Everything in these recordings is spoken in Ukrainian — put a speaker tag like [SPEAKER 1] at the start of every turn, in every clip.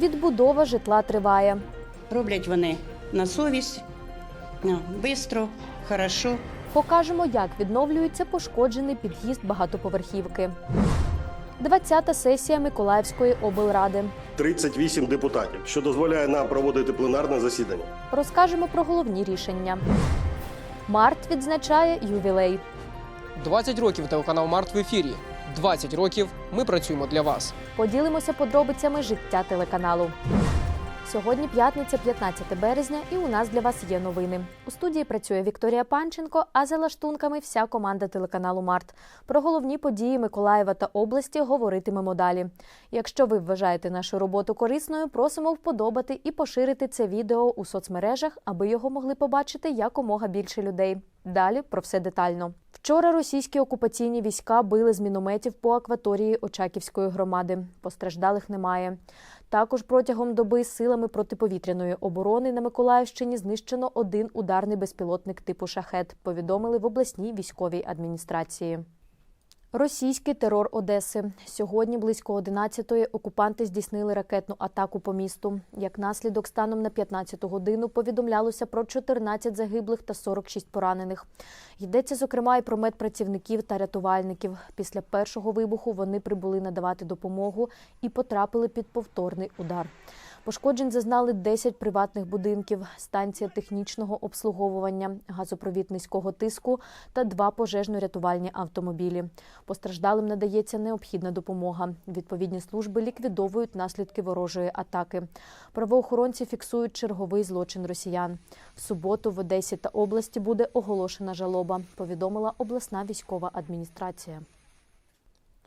[SPEAKER 1] Відбудова житла триває.
[SPEAKER 2] Роблять вони на совість, швидко, хорошо.
[SPEAKER 1] Покажемо, як відновлюється пошкоджений під'їзд багатоповерхівки. 20-та сесія Миколаївської облради.
[SPEAKER 3] 38 депутатів, що дозволяє нам проводити пленарне засідання.
[SPEAKER 1] Розкажемо про головні рішення. Март відзначає ювілей.
[SPEAKER 4] 20 років телеканал Март в ефірі. 20 років ми працюємо для вас.
[SPEAKER 1] Поділимося подробицями життя телеканалу. Сьогодні п'ятниця, 15 березня, і у нас для вас є новини. У студії працює Вікторія Панченко, а за лаштунками вся команда телеканалу Март. Про головні події Миколаєва та області говоритимемо далі. Якщо ви вважаєте нашу роботу корисною, просимо вподобати і поширити це відео у соцмережах, аби його могли побачити якомога більше людей. Далі про все детально. Вчора російські окупаційні війська били з мінометів по акваторії Очаківської громади. Постраждалих немає. Також протягом доби силами протиповітряної оборони на Миколаївщині знищено один ударний безпілотник типу шахет. Повідомили в обласній військовій адміністрації. Російський терор Одеси сьогодні близько 11-ї окупанти здійснили ракетну атаку по місту. Як наслідок, станом на 15-ту годину повідомлялося про 14 загиблих та 46 поранених. Йдеться зокрема і про медпрацівників та рятувальників. Після першого вибуху вони прибули надавати допомогу і потрапили під повторний удар. Пошкоджень зазнали 10 приватних будинків, станція технічного обслуговування, газопровід низького тиску та два пожежно-рятувальні автомобілі. Постраждалим надається необхідна допомога. Відповідні служби ліквідовують наслідки ворожої атаки. Правоохоронці фіксують черговий злочин росіян. В суботу в Одесі та області буде оголошена жалоба, повідомила обласна військова адміністрація.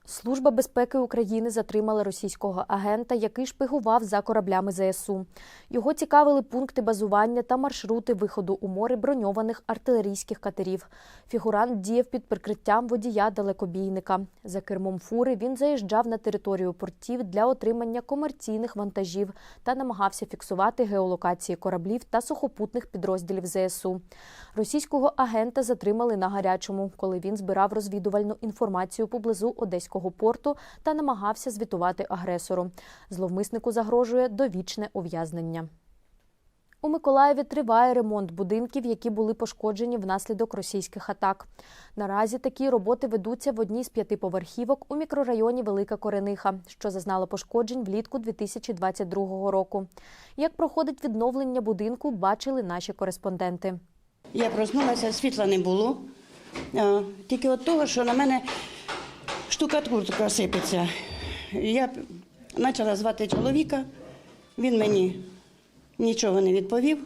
[SPEAKER 1] Служба безпеки України затримала російського агента, який шпигував за кораблями ЗСУ. Його цікавили пункти базування та маршрути виходу у море броньованих артилерійських катерів. Фігурант діяв під прикриттям водія далекобійника. За кермом фури він заїжджав на територію портів для отримання комерційних вантажів та намагався фіксувати геолокації кораблів та сухопутних підрозділів ЗСУ. Російського агента затримали на гарячому, коли він збирав розвідувальну інформацію поблизу Одеського порту та намагався звітувати агресору. Зловмиснику загрожує довічне ув'язнення. У Миколаєві триває ремонт будинків, які були пошкоджені внаслідок російських атак. Наразі такі роботи ведуться в одній з п'ятиповерхівок у мікрорайоні Велика Корениха, що зазнала пошкоджень влітку 2022 року. Як проходить відновлення будинку, бачили наші кореспонденти.
[SPEAKER 2] Я проснулася, світла не було. Тільки от того, що на мене штукатурка сипеться. Я почала звати чоловіка, він мені нічого не відповів.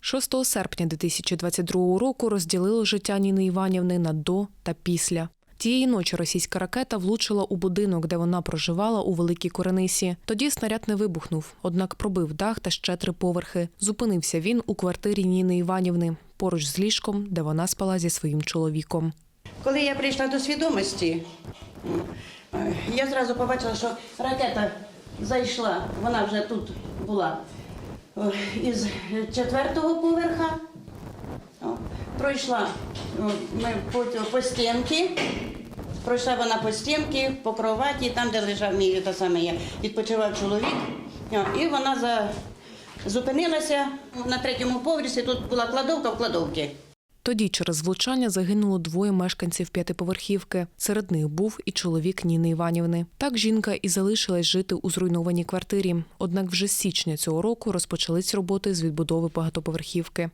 [SPEAKER 5] 6 серпня 2022 року розділило життя Ніни Іванівни на до та після. Тієї ночі російська ракета влучила у будинок, де вона проживала у Великій Коренисі. Тоді снаряд не вибухнув, однак пробив дах та ще три поверхи. Зупинився він у квартирі Ніни Іванівни, поруч з ліжком, де вона спала зі своїм чоловіком.
[SPEAKER 2] Коли я прийшла до свідомості, я зразу побачила, що ракета зайшла, вона вже тут була е, із четвертого поверха. Пройшла ми по, по стінки, пройшла вона по стінки, по кроваті, там, де лежав мій та саме я, відпочивав чоловік. І вона за, зупинилася на третьому поверсі, тут була кладовка в кладовці.
[SPEAKER 5] Тоді через влучання загинуло двоє мешканців п'ятиповерхівки. Серед них був і чоловік Ніни Іванівни. Так жінка і залишилась жити у зруйнованій квартирі. Однак вже з січня цього року розпочались роботи з відбудови багатоповерхівки.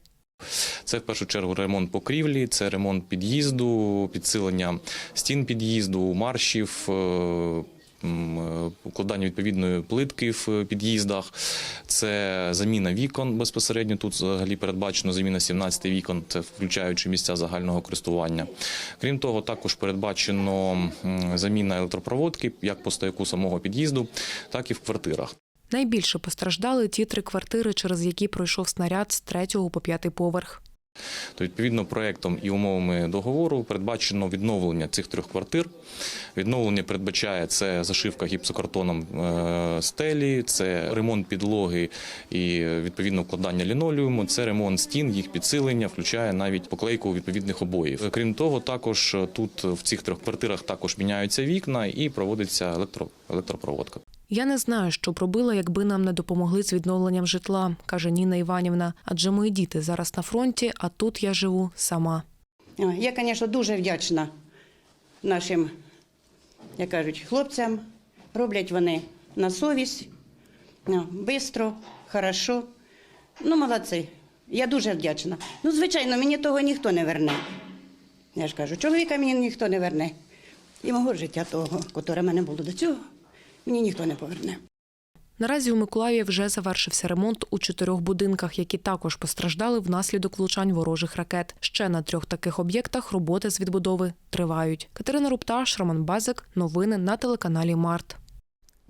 [SPEAKER 6] Це в першу чергу ремонт покрівлі, це ремонт під'їзду, підсилення стін під'їзду, маршів. Укладання відповідної плитки в під'їздах, це заміна вікон безпосередньо. Тут взагалі передбачено заміна 17 вікон, це включаючи місця загального користування. Крім того, також передбачено заміна електропроводки як по стояку самого під'їзду, так і в квартирах.
[SPEAKER 5] Найбільше постраждали ті три квартири, через які пройшов снаряд з третього по п'ятий поверх.
[SPEAKER 6] То відповідно проектом і умовами договору передбачено відновлення цих трьох квартир. Відновлення передбачає це зашивка гіпсокартоном е, стелі, це ремонт підлоги і відповідно вкладання лінолеуму, це ремонт стін, їх підсилення, включає навіть поклейку відповідних обоїв. Крім того, також тут в цих трьох квартирах також міняються вікна і проводиться електро, електропроводка.
[SPEAKER 5] Я не знаю, що б робила, якби нам не допомогли з відновленням житла, каже Ніна Іванівна. Адже мої діти зараз на фронті, а тут я живу сама.
[SPEAKER 2] Я, звісно, дуже вдячна нашим, як кажуть, хлопцям. Роблять вони на совість, швидко, хорошо. Ну, молодці. Я дуже вдячна. Ну, звичайно, мені того ніхто не верне. Я ж кажу, чоловіка мені ніхто не верне. І мого життя того, в мене було до цього, мені ніхто не поверне.
[SPEAKER 5] Наразі у Миколаєві вже завершився ремонт у чотирьох будинках, які також постраждали внаслідок влучань ворожих ракет. Ще на трьох таких об'єктах роботи з відбудови тривають. Катерина Рупташ, Роман Базик. Новини на телеканалі Март.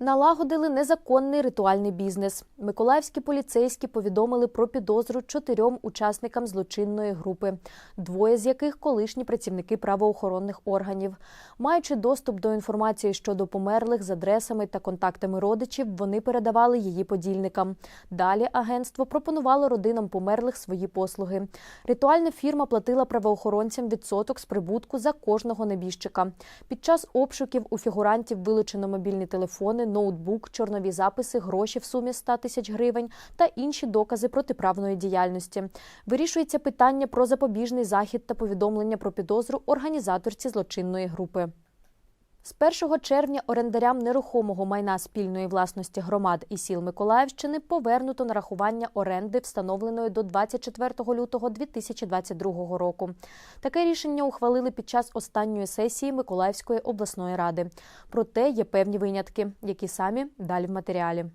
[SPEAKER 1] Налагодили незаконний ритуальний бізнес. Миколаївські поліцейські повідомили про підозру чотирьом учасникам злочинної групи, двоє з яких колишні працівники правоохоронних органів. Маючи доступ до інформації щодо померлих з адресами та контактами родичів, вони передавали її подільникам. Далі агентство пропонувало родинам померлих свої послуги. Ритуальна фірма платила правоохоронцям відсоток з прибутку за кожного небіжчика. Під час обшуків у фігурантів вилучено мобільні телефони, ноутбук, чорнові записи, гроші в сумі 100 тисяч гривень та інші докази протиправної діяльності. Вирішується питання про запобіжний захід та повідомлення про підозру організаторці злочинної групи. З 1 червня орендарям нерухомого майна спільної власності громад і сіл Миколаївщини повернуто нарахування оренди, встановленої до 24 лютого 2022 року. Таке рішення ухвалили під час останньої сесії Миколаївської обласної ради. Проте є певні винятки, які самі далі в матеріалі.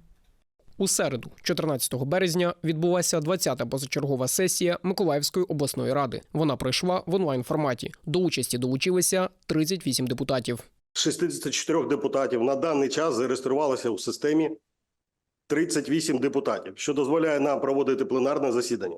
[SPEAKER 4] У середу, 14 березня, відбулася 20-та позачергова сесія Миколаївської обласної ради. Вона пройшла в онлайн форматі. До участі долучилися 38 депутатів.
[SPEAKER 3] З 64 депутатів на даний час зареєструвалося у системі 38 депутатів, що дозволяє нам проводити пленарне засідання.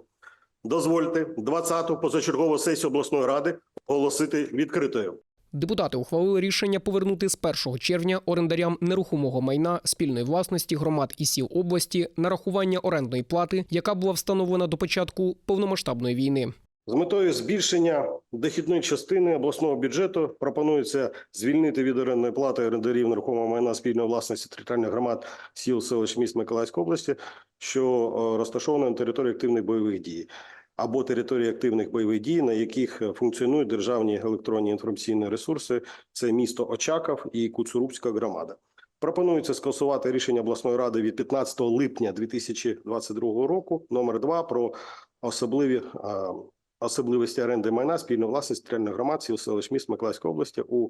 [SPEAKER 3] Дозвольте 20-ту позачергову сесію обласної ради оголосити відкритою.
[SPEAKER 4] Депутати ухвалили рішення повернути з 1 червня орендарям нерухомого майна спільної власності громад і сіл області нарахування орендної плати, яка була встановлена до початку повномасштабної війни.
[SPEAKER 3] З метою збільшення дохідної частини обласного бюджету пропонується звільнити від орендної плати орендарів нерухомого майна спільної власності територіальних громад сіл, селищ міст Миколаївської області, що е, розташовані на території активних бойових дій або території активних бойових дій, на яких е, функціонують державні електронні інформаційні ресурси. Це місто Очаков і Куцурубська громада. Пропонується скасувати рішення обласної ради від 15 липня 2022 року номер 2 про особливі е, особливості оренди майна спільної власності територіальних громад сіл селищ міст Миколаївської області у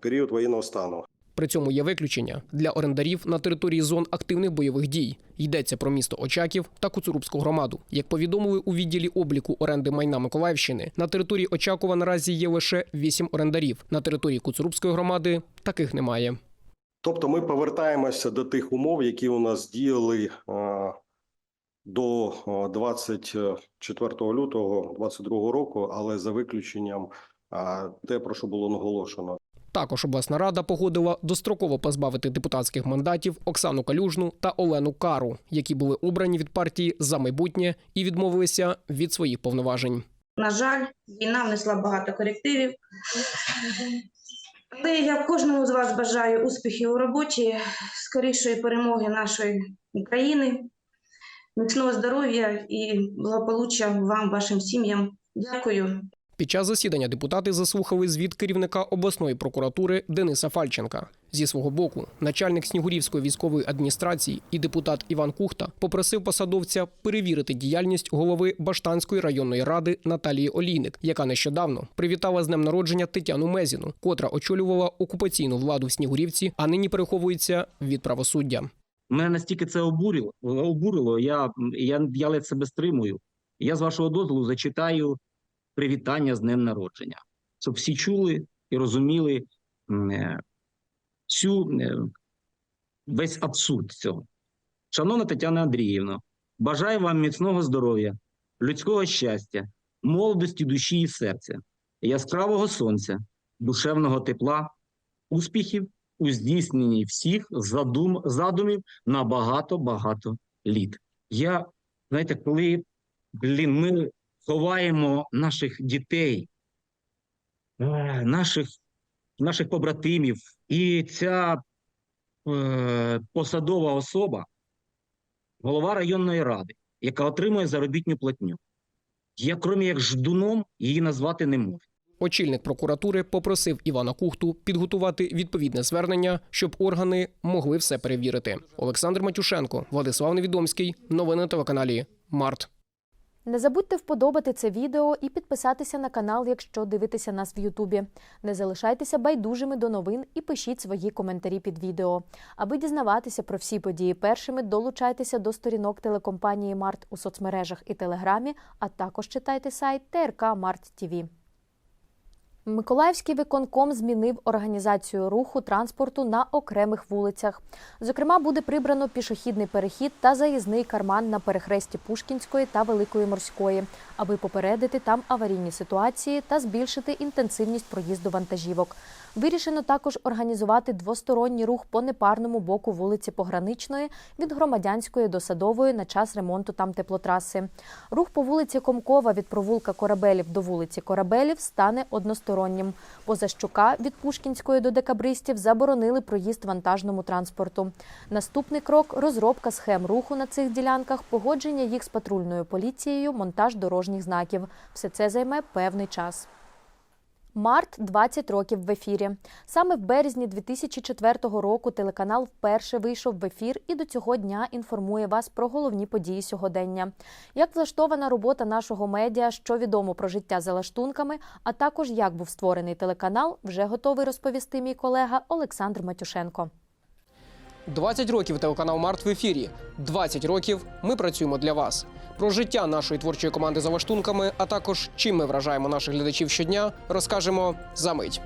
[SPEAKER 3] період воєнного стану.
[SPEAKER 4] При цьому є виключення для орендарів на території зон активних бойових дій. Йдеться про місто Очаків та Куцурубську громаду. Як повідомили у відділі обліку оренди майна Миколаївщини, на території Очакова наразі є лише 8 орендарів. На території Куцурубської громади таких немає.
[SPEAKER 3] Тобто ми повертаємося до тих умов, які у нас діяли е, до е, 24 лютого 2022 року, але за виключенням те, про що було наголошено.
[SPEAKER 4] Також обласна рада погодила достроково позбавити депутатських мандатів Оксану Калюжну та Олену Кару, які були обрані від партії за майбутнє і відмовилися від своїх повноважень.
[SPEAKER 7] На жаль, війна внесла багато корективів. Але я кожному з вас бажаю успіхів у роботі, скорішої перемоги нашої України, міцного здоров'я і благополуччя вам, вашим сім'ям. Дякую.
[SPEAKER 4] Під час засідання депутати заслухали звіт керівника обласної прокуратури Дениса Фальченка. Зі свого боку, начальник Снігурівської військової адміністрації і депутат Іван Кухта попросив посадовця перевірити діяльність голови Баштанської районної ради Наталії Олійник, яка нещодавно привітала з днем народження Тетяну Мезіну, котра очолювала окупаційну владу в Снігурівці, а нині переховується від правосуддя.
[SPEAKER 8] Мене настільки це обурило, обурило я, я, я ледь себе стримую. Я з вашого дозволу зачитаю привітання з днем народження, щоб всі чули і розуміли е, цю е, весь абсурд цього. Шановна Тетяна Андріївна, бажаю вам міцного здоров'я, людського щастя, молодості душі і серця, яскравого сонця, душевного тепла, успіхів у здійсненні всіх задум, задумів на багато-багато літ. Я, знаєте, коли блін, ми ховаємо наших дітей, е, наших, наших побратимів, і ця е, посадова особа, голова районної ради, яка отримує заробітну платню. Я, крім як ждуном, її назвати не можу.
[SPEAKER 4] Очільник прокуратури попросив Івана Кухту підготувати відповідне звернення, щоб органи могли все перевірити. Олександр Матюшенко, Владислав Невідомський. Новини на телеканалі Март.
[SPEAKER 1] Не забудьте вподобати це відео і підписатися на канал, якщо дивитеся нас в Ютубі. Не залишайтеся байдужими до новин і пишіть свої коментарі під відео. Аби дізнаватися про всі події першими, долучайтеся до сторінок телекомпанії Март у соцмережах і Телеграмі, а також читайте сайт ТРК Март ТІВІ. Миколаївський виконком змінив організацію руху транспорту на окремих вулицях. Зокрема, буде прибрано пішохідний перехід та заїзний карман на перехресті Пушкінської та Великої морської, аби попередити там аварійні ситуації та збільшити інтенсивність проїзду вантажівок. Вирішено також організувати двосторонній рух по непарному боку вулиці Пограничної від громадянської до садової на час ремонту там теплотраси. Рух по вулиці Комкова від провулка Корабелів до вулиці Корабелів стане одностороннім. Поза Щука від Пушкінської до декабристів заборонили проїзд вантажному транспорту. Наступний крок розробка схем руху на цих ділянках, погодження їх з патрульною поліцією, монтаж дорожніх знаків. Все це займе певний час. Март 20 років в ефірі. Саме в березні 2004 року телеканал вперше вийшов в ефір і до цього дня інформує вас про головні події сьогодення. Як влаштована робота нашого медіа, що відомо про життя за лаштунками, а також як був створений телеканал, вже готовий розповісти мій колега Олександр Матюшенко.
[SPEAKER 4] 20 років телеканал Март в ефірі. 20 років ми працюємо для вас. Про життя нашої творчої команди за лаштунками, а також чим ми вражаємо наших глядачів щодня, розкажемо за мить.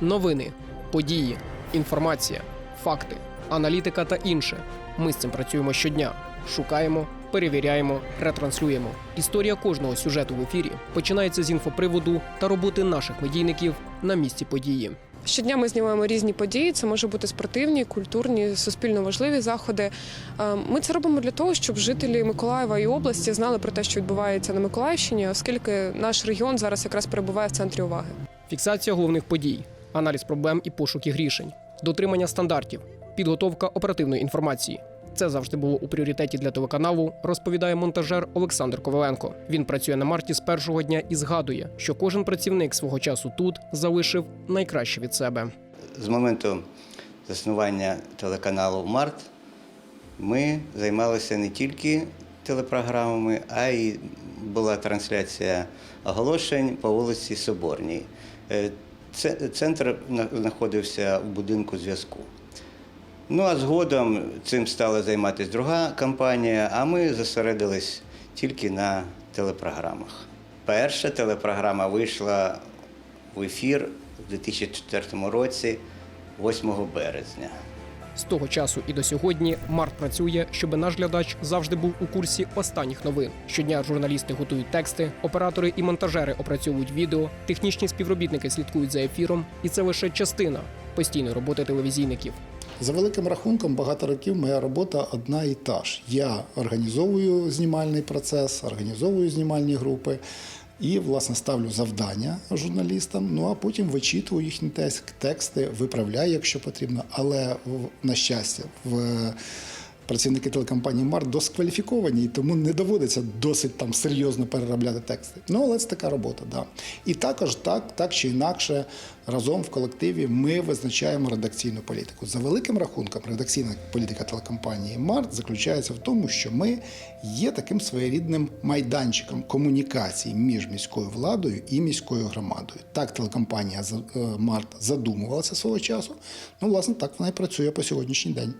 [SPEAKER 4] Новини, події, інформація, факти, аналітика та інше. Ми з цим працюємо щодня. Шукаємо, перевіряємо, ретранслюємо. Історія кожного сюжету в ефірі починається з інфоприводу та роботи наших медійників на місці події.
[SPEAKER 9] Щодня ми знімаємо різні події. Це може бути спортивні, культурні, суспільно важливі заходи. Е, Ми це робимо для того, щоб жителі Миколаєва і області знали про те, що відбувається на Миколаївщині, оскільки наш регіон зараз якраз перебуває в центрі уваги.
[SPEAKER 4] Фіксація головних подій, аналіз проблем і пошуки рішень, дотримання стандартів, підготовка оперативної інформації. Це завжди було у пріоритеті для телеканалу, розповідає монтажер Олександр Коваленко. Він працює на марті з першого дня і згадує, що кожен працівник свого часу тут залишив найкраще від себе.
[SPEAKER 10] З моменту заснування телеканалу Март ми займалися не тільки телепрограмами, а й була трансляція оголошень по вулиці Соборній. Е, це- Центр знаходився у будинку зв'язку. Ну а згодом цим стала займатися друга компанія, а ми зосередились тільки на телепрограмах. Перша телепрограма вийшла в ефір у 2004 році, 8 березня.
[SPEAKER 4] З того часу і до сьогодні Март працює, щоб наш глядач завжди був у курсі останніх новин. Щодня журналісти готують тексти, оператори і монтажери опрацьовують відео, технічні співробітники слідкують за ефіром, і це лише частина постійної роботи телевізійників.
[SPEAKER 11] За великим рахунком, багато років моя робота одна і та ж. Я організовую знімальний процес, організовую знімальні групи і, власне, ставлю завдання журналістам. Ну а потім вичитую їхні текст- тексти, виправляю, якщо потрібно. Але на щастя, в працівники телекомпанії Март доскваліфіковані, і тому не доводиться досить там серйозно переробляти тексти. Ну, але це така робота, да. І також так, так чи інакше, разом в колективі ми визначаємо редакційну політику. За великим рахунком, редакційна політика телекомпанії Март заключається в тому, що ми є таким своєрідним майданчиком комунікації між міською владою і міською громадою. Так телекомпанія е, Март задумувалася свого часу. Ну, власне, так вона і працює по сьогоднішній день.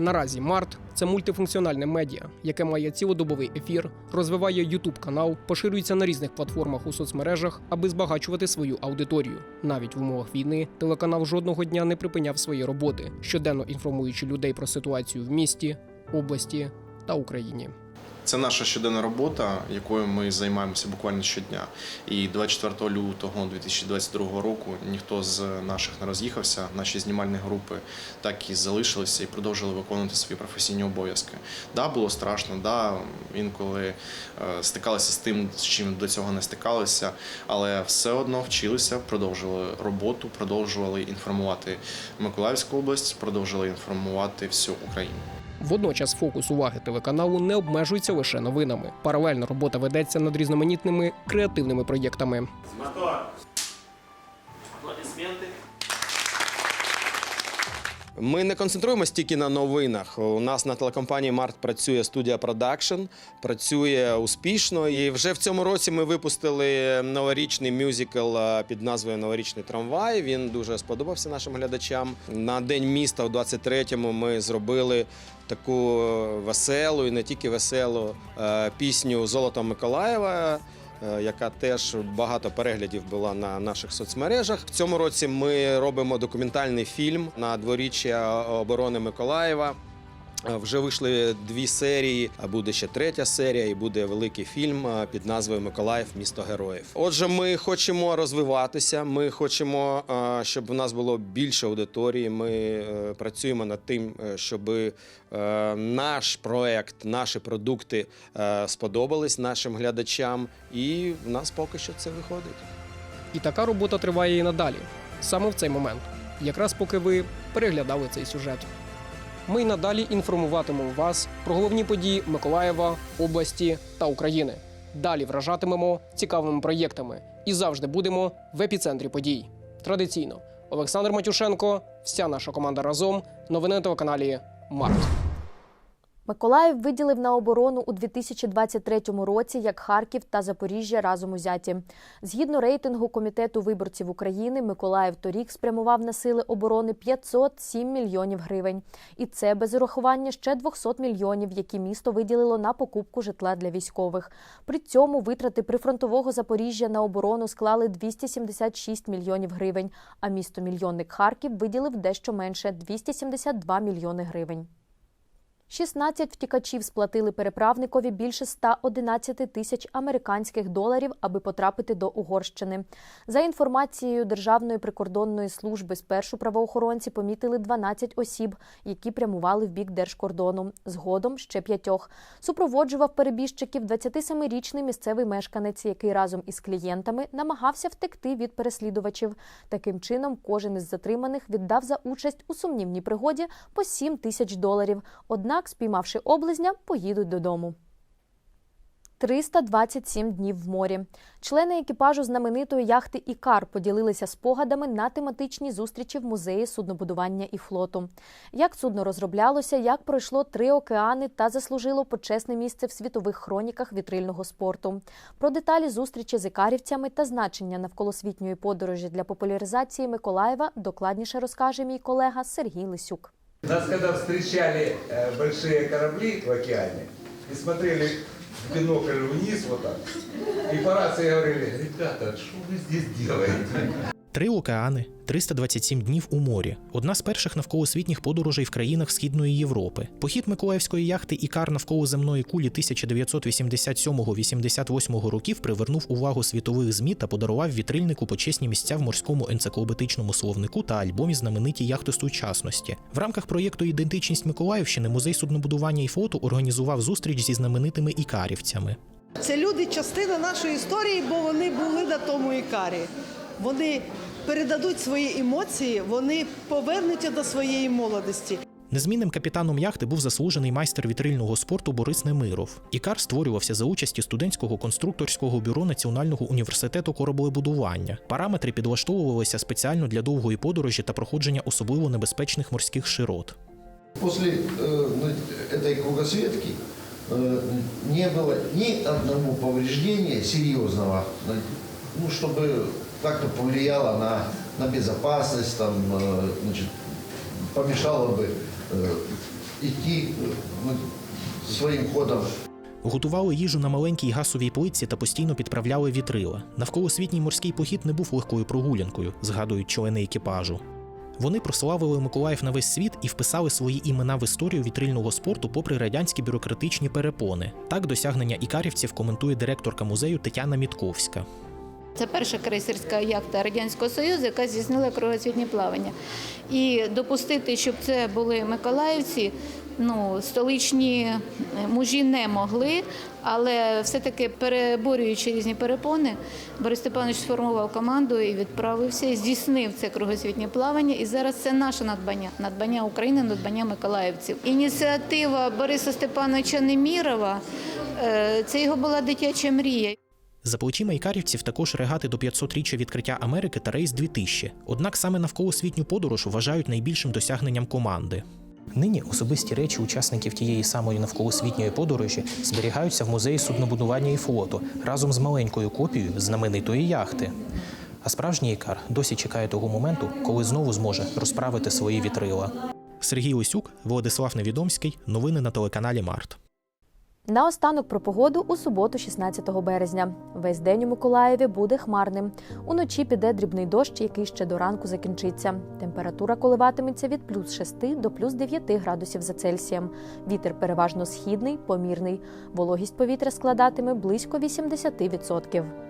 [SPEAKER 4] Наразі Март це мультифункціональне медіа, яке має цілодобовий ефір, розвиває youtube канал, поширюється на різних платформах у соцмережах, аби збагачувати свою аудиторію. Навіть в умовах війни телеканал жодного дня не припиняв свої роботи, щоденно інформуючи людей про ситуацію в місті, області та Україні.
[SPEAKER 12] Це наша щоденна робота, якою ми займаємося буквально щодня. І 24 лютого 2022 року ніхто з наших не роз'їхався. Наші знімальні групи так і залишилися і продовжили виконувати свої професійні обов'язки. Да, було страшно, да, інколи е, стикалися з тим, з чим до цього не стикалися, але все одно вчилися, продовжували роботу, продовжували інформувати Миколаївську область, продовжували інформувати всю Україну.
[SPEAKER 4] Водночас фокус уваги телеканалу не обмежується лише новинами. Паралельно робота ведеться над різноманітними креативними проєктами.
[SPEAKER 13] Ми не концентруємося тільки на новинах. У нас на телекомпанії Март працює студія продакшн, працює успішно. І вже в цьому році ми випустили новорічний мюзикл е, під назвою Новорічний трамвай. Він дуже сподобався нашим глядачам. На день міста, у 23-му, ми зробили таку веселу і не тільки веселу е, пісню Золото Миколаєва. Е, Яка теж багато переглядів була на наших соцмережах. В цьому році ми робимо документальний фільм на дворіччя оборони Миколаєва. Вже вийшли дві серії, а буде ще третя серія, і буде великий фільм під назвою Миколаїв місто героїв. Отже, ми хочемо розвиватися. Ми хочемо, щоб у нас було більше аудиторії. Ми е, працюємо над тим, е, щоб е, наш проект, наші продукти сподобались нашим глядачам, і в нас поки що це виходить.
[SPEAKER 4] І така робота триває і надалі, саме в цей момент, якраз поки ви переглядали цей сюжет. Ми й надалі інформуватимемо вас про головні події Миколаєва, області та України. Далі вражатимемо цікавими проєктами і завжди будемо в епіцентрі подій. Традиційно Олександр Матюшенко, вся наша команда разом. Новини на телеканалі Март.
[SPEAKER 1] Миколаїв виділив на оборону у 2023 році як Харків та Запоріжжя разом узяті. Згідно рейтингу Комітету виборців України, Миколаїв торік спрямував на сили оборони 507 мільйонів гривень. І це без урахування ще 200 мільйонів, які місто виділило на покупку житла для військових. При цьому витрати прифронтового Запоріжжя на оборону склали 276 мільйонів гривень, а місто мільйонник Харків виділив дещо менше 272 мільйони гривень. 16 втікачів сплатили переправникові більше 111 тисяч американських доларів, аби потрапити до Угорщини. За інформацією Державної прикордонної служби, спершу правоохоронці помітили 12 осіб, які прямували в бік держкордону. Згодом ще п'ятьох. Супроводжував перебіжчиків 27-річний місцевий мешканець, який разом із клієнтами намагався втекти від переслідувачів. Таким чином, кожен із затриманих віддав за участь у сумнівній пригоді по 7 тисяч доларів. Однак, спіймавши облизня, поїдуть додому. 327 днів в морі. Члени екіпажу знаменитої яхти Ікар поділилися спогадами на тематичній зустрічі в музеї суднобудування і флоту. Як судно розроблялося, як пройшло три океани та заслужило почесне місце в світових хроніках вітрильного спорту. Про деталі зустрічі з ікарівцями та значення навколосвітньої подорожі для популяризації Миколаєва докладніше розкаже мій колега Сергій Лисюк.
[SPEAKER 14] Нас когда встречали э, большие корабли в океане и смотрели в бинокль вниз вот так, и по рации говорили, ребята, что вы здесь делаете?
[SPEAKER 15] Три океани, 327 днів у морі. Одна з перших навколосвітніх подорожей в країнах Східної Європи. Похід миколаївської яхти Ікар навколо земної кулі 1987-88 років привернув увагу світових змі та подарував вітрильнику почесні місця в морському енциклопедичному словнику та альбомі знамениті яхти сучасності. В рамках проєкту Ідентичність Миколаївщини музей суднобудування і фото організував зустріч зі знаменитими ікарівцями.
[SPEAKER 16] Це люди частина нашої історії, бо вони були на тому ікарі. Вони передадуть свої емоції, вони повернуться до своєї молодості.
[SPEAKER 15] Незмінним капітаном яхти був заслужений майстер вітрильного спорту Борис Немиров. Ікар створювався за участі студентського конструкторського бюро Національного університету кораблебудування. Параметри підлаштовувалися спеціально для довгої подорожі та проходження особливо небезпечних морських широт.
[SPEAKER 17] После э, ну, этой кругосветки э, не было ни одного повреждения серьезного, ну, чтобы как-то повлияло на, на безопасность, там, э, значит, помешало бы э, идти э, ну, своим ходом.
[SPEAKER 15] Готували їжу на маленькій газовій плитці та постійно підправляли вітрила. Навколосвітній морський похід не був легкою прогулянкою, згадують члени екіпажу. Вони прославили Миколаїв на весь світ і вписали свої імена в історію вітрильного спорту попри радянські бюрократичні перепони. Так досягнення ікарівців коментує директорка музею Тетяна Мітковська.
[SPEAKER 18] Це перша крейсерська яхта Радянського Союзу, яка здійснила кругосвітнє плавання. І допустити, щоб це були миколаївці, ну, столичні е, мужі не могли, але все-таки переборюючи різні перепони, Борис Степанович сформував команду і відправився, і здійснив це кругосвітнє плавання. І зараз це наше надбання, надбання України, надбання миколаївців. Ініціатива Бориса Степановича Немірова е, це його була дитяча мрія.
[SPEAKER 15] За плечима ікарівців також регати до 500-річчя відкриття Америки та рейс 2000. Однак саме навколосвітню подорож вважають найбільшим досягненням команди. Нині особисті речі учасників тієї самої навколосвітньої подорожі зберігаються в музеї суднобудування і флоту разом з маленькою копією знаменитої яхти. А справжній ікар досі чекає того моменту, коли знову зможе розправити свої вітрила. Сергій Лисюк, Владислав Невідомський. Новини на телеканалі Март.
[SPEAKER 1] Наостанок про погоду у суботу, 16 березня. Весь день у Миколаєві буде хмарним. Уночі піде дрібний дощ, який ще до ранку закінчиться. Температура коливатиметься від плюс 6 до плюс 9 градусів за Цельсієм. Вітер переважно східний, помірний. Вологість повітря складатиме близько 80%.